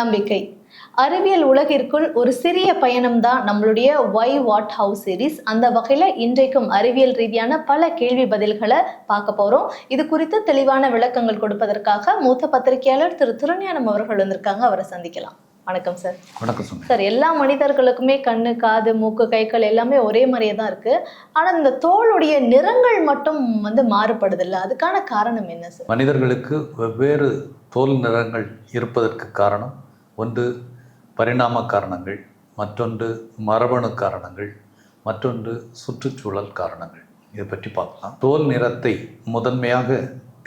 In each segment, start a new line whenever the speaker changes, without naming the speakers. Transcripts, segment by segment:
நம்பிக்கை அறிவியல் உலகிற்குள் ஒரு சிறிய பயணம் தான் நம்மளுடைய ஒய் வாட் ஹவுஸ் சீரிஸ் அந்த வகையில் இன்றைக்கும் அறிவியல் ரீதியான பல கேள்வி பதில்களை பார்க்க போகிறோம் இது குறித்து தெளிவான விளக்கங்கள் கொடுப்பதற்காக மூத்த பத்திரிகையாளர் திரு திருஞானம் அவர்கள் வந்திருக்காங்க. அவரை சந்திக்கலாம். வணக்கம் சார்.
வணக்கம்
சார். எல்லா மனிதர்களுக்குமே கண்ணு காது மூக்கு கைகள் எல்லாமே ஒரே மாதிரியே தான் இருக்கு. ஆனா இந்த தோலுடைய நிறங்கள் மட்டும் வந்து மாறுபடுது இல்ல? அதுக்கான காரணம் என்ன சார்?
மனிதர்களுக்கு வெவ்வேறு தோல் நிறங்கள் இருப்பதற்கு காரணம் ஒன்று பரிணாம காரணங்கள் மற்றொன்று மரபணு காரணங்கள் மற்றொன்று சுற்றுச்சூழல் காரணங்கள். இதை பற்றி பார்க்கலாம். தோல் நிறத்தை முதன்மையாக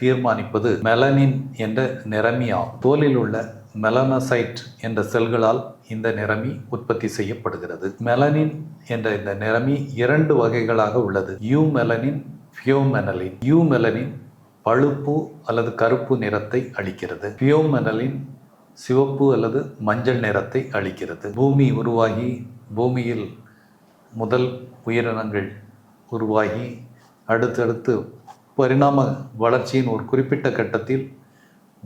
தீர்மானிப்பது மெலனின் என்ற நிறமி ஆகும். தோலில் உள்ள மெலனசைட் என்ற செல்களால் இந்த நிறமி உற்பத்தி செய்யப்படுகிறது. மெலனின் என்ற இந்த நிறமி இரண்டு வகைகளாக உள்ளது. Eumelanin pheomelanin eumelanin பழுப்பு அல்லது கருப்பு நிறத்தை அளிக்கிறது. பியோமெனலின் சிவப்பு அல்லது மஞ்சள் நிறத்தை அளிக்கிறது. பூமி உருவாகி பூமியில் முதல் உயிரினங்கள் உருவாகி அடுத்தடுத்து பரிணாம வளர்ச்சியின் ஒரு குறிப்பிட்ட கட்டத்தில்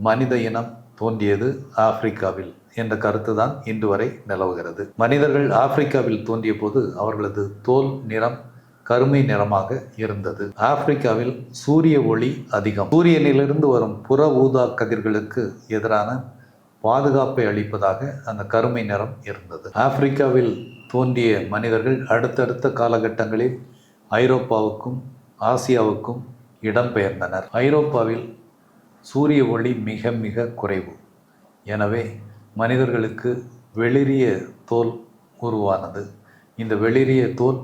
மனித இனம் தோன்றியது ஆப்பிரிக்காவில் என்ற கருத்து தான் இன்று வரை நிலவுகிறது. மனிதர்கள் ஆப்பிரிக்காவில் தோன்றிய போது அவர்களது தோல் நிறம் கருமை நிறமாக இருந்தது. ஆப்பிரிக்காவில் சூரிய ஒளி அதிகம். சூரியனிலிருந்து வரும் புற ஊதா கதிர்களுக்கு எதிரான பாதுகாப்பை அளிப்பதாக அந்த கருமை நிறம் இருந்தது. ஆப்பிரிக்காவில் தோன்றிய மனிதர்கள் அடுத்தடுத்த காலகட்டங்களில் ஐரோப்பாவுக்கும் ஆசியாவுக்கும் இடம்பெயர்ந்தனர். ஐரோப்பாவில் சூரிய ஒளி மிக மிக குறைவு. எனவே மனிதர்களுக்கு வெளிரிய தோல் உருவானது. இந்த வெளிரிய தோல்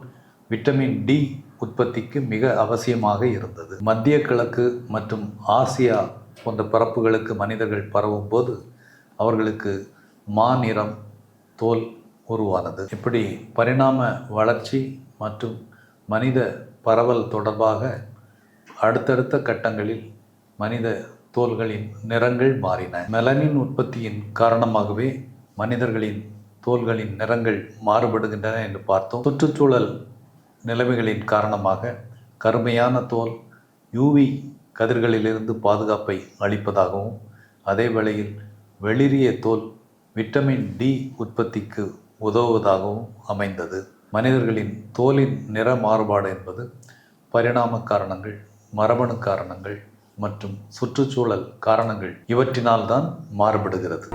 விட்டமின் டி உற்பத்திக்கு மிக அவசியமாக இருந்தது. மத்திய கிழக்கு மற்றும் ஆசியா போன்ற பரப்புகளுக்கு மனிதர்கள் பரவும் போது அவர்களுக்கு மாநிறம் தோல் உருவானது. இப்படி பரிணாம வளர்ச்சி மற்றும் மனித பரவல் தொடர்பாக அடுத்தடுத்த கட்டங்களில் மனித தோல்களின் நிறங்கள் மாறின. மெலனின் உற்பத்தியின் காரணமாகவே மனிதர்களின் தோல்களின் நிறங்கள் மாறுபடுகின்றன என்று பார்த்தோம். சுற்றுச்சூழல் நிலைமைகளின் காரணமாக கருமையான தோல் யூவி கதிர்களிலிருந்து பாதுகாப்பை அளிப்பதாகவும் அதே வேளையில் வெளிரிய தோல் விட்டமின் டி உற்பத்திக்கு உதவுவதாகவும் அமைந்தது. மனிதர்களின் தோலின் நிற மாறுபாடு என்பது பரிணாம காரணங்கள் மரபணு காரணங்கள் மற்றும் சுற்றுச்சூழல் காரணங்கள் இவற்றினால்தான் மாறுபடுகிறது.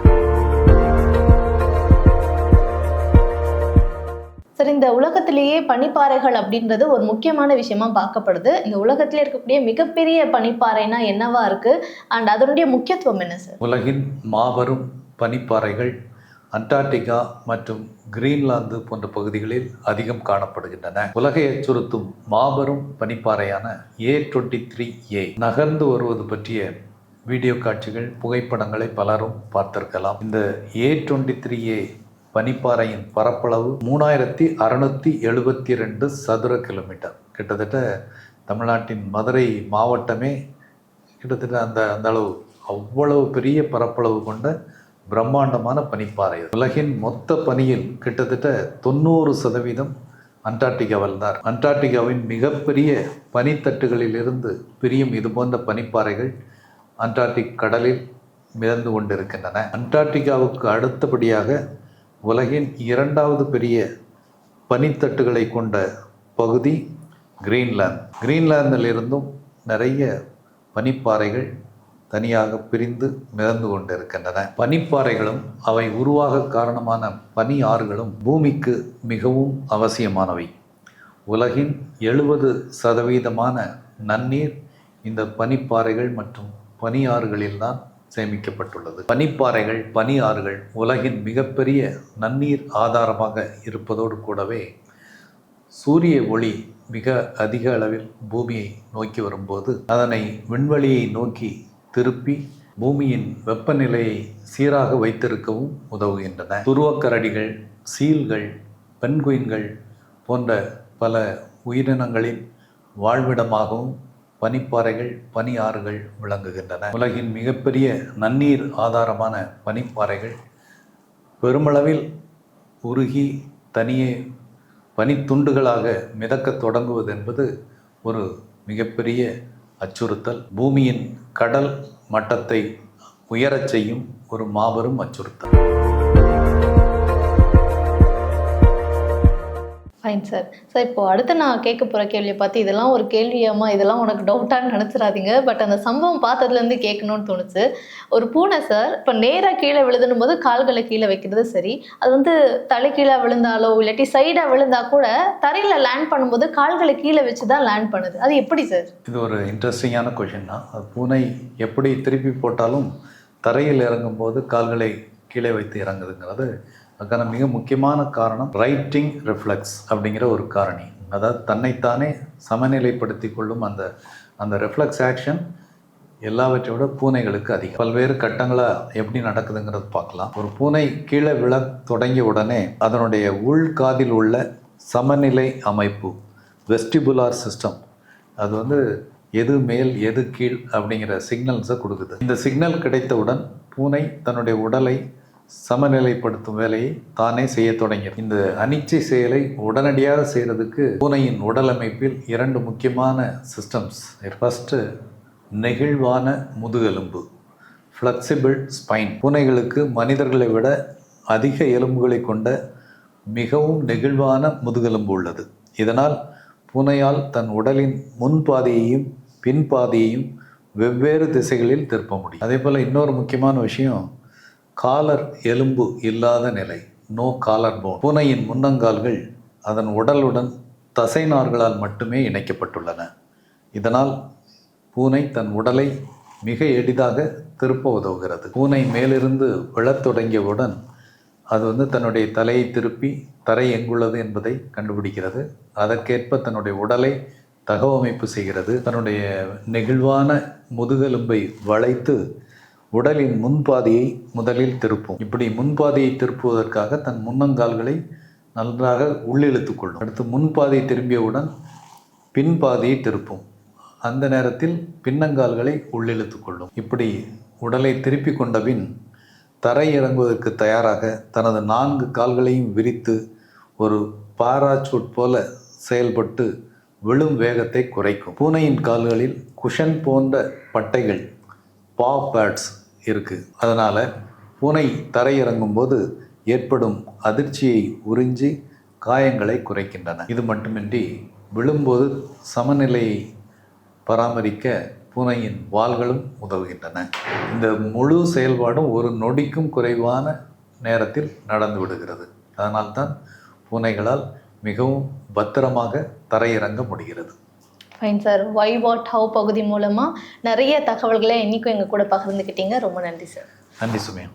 சார் இந்த உலகத்திலேயே பனிப்பாறைகள் அப்படின்றது ஒரு முக்கியமான விஷயமா பார்க்கப்படுது. இந்த உலகத்திலே இருக்கக்கூடிய மிகப்பெரிய பனிப்பாறைனா என்னவா இருக்கு? அண்ட் அதனுடைய முக்கியத்துவம் என்ன சார்
உலகின் மாபெரும் பனிப்பாறைகள் அண்டார்டிகா மற்றும் கிரீன்லாந்து போன்ற பகுதிகளில் அதிகம் காணப்படுகின்றன. உலகை அச்சுறுத்தும் மாபெரும் பனிப்பாறையான ஏ டுவெண்ட்டி த்ரீ ஏ நகர்ந்து வருவது பற்றிய வீடியோ காட்சிகள் புகைப்படங்களை பலரும் பார்த்திருக்கலாம். இந்த ஏ டுவெண்ட்டி த்ரீ ஏ பனிப்பாறையின் பரப்பளவு மூணாயிரத்தி அறுநூத்தி எழுபத்தி ரெண்டு சதுர கிலோமீட்டர். கிட்டத்தட்ட தமிழ்நாட்டின் மதுரை மாவட்டமே கிட்டத்தட்ட அந்த அந்த அளவு அவ்வளவு பெரிய பரப்பளவு கொண்ட பிரம்மாண்டமான பனிப்பாறை உலகின் மொத்த பனியில் கிட்டத்தட்ட தொண்ணூறு சதவீதம் அண்டார்டிகாவில் தான். அண்டார்டிகாவின் மிகப்பெரிய பனித்தட்டுகளிலிருந்து பிரியும் இது போன்ற பனிப்பாறைகள் அண்டார்டிக் கடலில் மிதந்து கொண்டிருக்கின்றன. அண்டார்டிகாவுக்கு அடுத்தபடியாக உலகின் இரண்டாவது பெரிய பனித்தட்டுகளை கொண்ட பகுதி கிரீன்லாந்து. கிரீன்லாந்திலிருந்தும் நிறைய பனிப்பாறைகள் தனியாக பிரிந்து மிதந்து கொண்டிருக்கின்றன. பனிப்பாறைகளும் அவை உருவாக காரணமான பனி ஆறுகளும் பூமிக்கு மிகவும் அவசியமானவை. உலகின் எழுபது சதவீதமான நன்னீர் இந்த பனிப்பாறைகள் மற்றும் பனியாறுகளில்தான் சேமிக்கப்பட்டுள்ளது. பனிப்பாறைகள் பனி ஆறுகள் உலகின் மிகப்பெரிய நன்னீர் ஆதாரமாக இருப்பதோடு கூடவே சூரிய ஒளி மிக அதிக அளவில் பூமியை நோக்கி வரும்போது அதனை விண்வெளியை நோக்கி திருப்பி பூமியின் வெப்பநிலையை சீராக வைத்திருக்கவும் உதவுகின்றன. துருவக்கரடிகள் சீல்கள் பெண்குயின்கள் போன்ற பல உயிரினங்களின் வாழ்விடமாகவும் பனிப்பாறைகள் பனியாறுகள் விளங்குகின்றன. உலகின் மிகப்பெரிய நன்னீர் ஆதாரமான பனிப்பாறைகள் பெருமளவில் உருகி தனியே பனித்துண்டுகளாக மிதக்கத் தொடங்குவது என்பது ஒரு மிகப்பெரிய அச்சுறுத்தல். பூமியின் கடல் மட்டத்தை உயரச் செய்யும் ஒரு மாபெரும் அச்சுறுத்தல்.
ஃபைன் சார் சார் இப்போ அடுத்து நான் கேட்க போகிற கேள்வியை பார்த்து இதெல்லாம் ஒரு கேள்வியாமா இதெல்லாம் உனக்கு டவுட்டான்னு நினச்சிடாதீங்க. பட் அந்த சம்பவம் பார்த்ததுலேருந்து கேட்கணும்னு தோணுச்சு. ஒரு பூனை சார் இப்போ நேராக கீழே விழுதுனும் போது கால்களை கீழே வைக்கிறது சரி. அது வந்து தலை கீழே விழுந்தாலோ இல்லாட்டி சைடாக விழுந்தா கூட தரையில் லேண்ட் பண்ணும்போது கால்களை கீழே வச்சு தான் லேண்ட் பண்ணுது. அது எப்படி சார்
இது ஒரு இன்ட்ரெஸ்டிங்கான கொஷின் தான். அது பூனை எப்படி திருப்பி போட்டாலும் தரையில் இறங்கும்போது கால்களை கீழே வைத்து இறங்குதுங்கிறது அதுக்கான மிக முக்கியமான காரணம் ரைட்டிங் ரிஃப்ளெக்ஸ் அப்படிங்கிற ஒரு காரணி. அதாவது தன்னைத்தானே சமநிலைப்படுத்தி கொள்ளும் அந்த அந்த ரிஃப்ளெக்ஸ் ஆக்ஷன் எல்லாவற்றை விட பூனைகளுக்கு அதிகம். பல்வேறு கட்டங்களாக எப்படி நடக்குதுங்கிறது பார்க்கலாம். ஒரு பூனை கீழே விழ தொடங்கிய உடனே அதனுடைய உள்காதில் உள்ள சமநிலை அமைப்பு வெஸ்டிபுலார் சிஸ்டம் அது வந்து எது மேல் எது கீழ் அப்படிங்கிற சிக்னல்ஸை கொடுக்குது. இந்த சிக்னல் கிடைத்தவுடன் பூனை தன்னுடைய உடலை சமநிலைப்படுத்தும் வேலையை தானே செய்ய தொடங்கியது. இந்த அனிச்சை செயலை உடனடியாக செய்கிறதுக்கு பூனையின் உடல் அமைப்பில் இரண்டு முக்கியமான சிஸ்டம்ஸ் ஃபஸ்ட்டு நெகிழ்வான முதுகெலும்பு ஃப்ளெக்சிபிள் ஸ்பைன் பூனைகளுக்கு மனிதர்களை விட அதிக எலும்புகளை கொண்ட மிகவும் நெகிழ்வான முதுகெலும்பு உள்ளது. இதனால் பூனையால் தன் உடலின் முன்பாதையையும் பின்பாதையையும் வெவ்வேறு திசைகளில் திருப்ப முடியும். அதே போல் இன்னொரு முக்கியமான விஷயம் காலர் எலும்பு இல்லாத நிலை. நோ காலர் போன் பூனையின் முன்னங்கால்கள் அதன் உடலுடன் தசைநார்களால் மட்டுமே இணைக்கப்பட்டுள்ளன. இதனால் பூனை தன் உடலை மிக எளிதாக திருப்ப உதவுகிறது. பூனை மேலிருந்து விழத் தொடங்கியவுடன் அது வந்து தன்னுடைய தலையை திருப்பி தரை எங்குள்ளது என்பதை கண்டுபிடிக்கிறது. அதற்கேற்ப தன்னுடைய உடலை தகவமைப்பு செய்கிறது. தன்னுடைய நெகிழ்வான முதுகெலும்பை வளைத்து உடலின் முன்பாதையை முதலில் திருப்பும். இப்படி முன்பாதையை திருப்புவதற்காக தன் முன்னங்கால்களை நன்றாக உள்ளிழுத்து கொள்ளும். அடுத்து முன்பாதையை திரும்பியவுடன் பின்பாதையை திருப்பும். அந்த நேரத்தில் பின்னங்கால்களை உள்ளிழுத்து கொள்ளும். இப்படி உடலை திருப்பி கொண்ட பின் தரை இறங்குவதற்கு தயாராக தனது நான்கு கால்களையும் விரித்து ஒரு பாராசூட் போல செயல்பட்டு விழும் வேகத்தை குறைக்கும். பூனையின் கால்களில் குஷன் போன்ற பட்டைகள் பா பேட்ஸ் இருக்குது அதனால் பூனை தரையிறங்கும்போது ஏற்படும் அதிர்ச்சியை உறிஞ்சி காயங்களை குறைக்கின்றன. இது மட்டுமின்றி விழும்போது சமநிலையை பராமரிக்க பூனையின் வால்களும் உதவுகின்றன. இந்த முழு செயல்பாடும் ஒரு நொடிக்கும் குறைவான நேரத்தில் நடந்து விடுகிறது. அதனால்தான் பூனைகளால் மிகவும் பத்திரமாக தரையிறங்க முடிகிறது.
Fine sir why what how பகுதி மூலமாக நிறைய தகவல்களை இன்றைக்கும் எங்கள் கூட பகிர்ந்துக்கிட்டீங்க ரொம்ப நன்றி சார்
நன்றி சுமையா.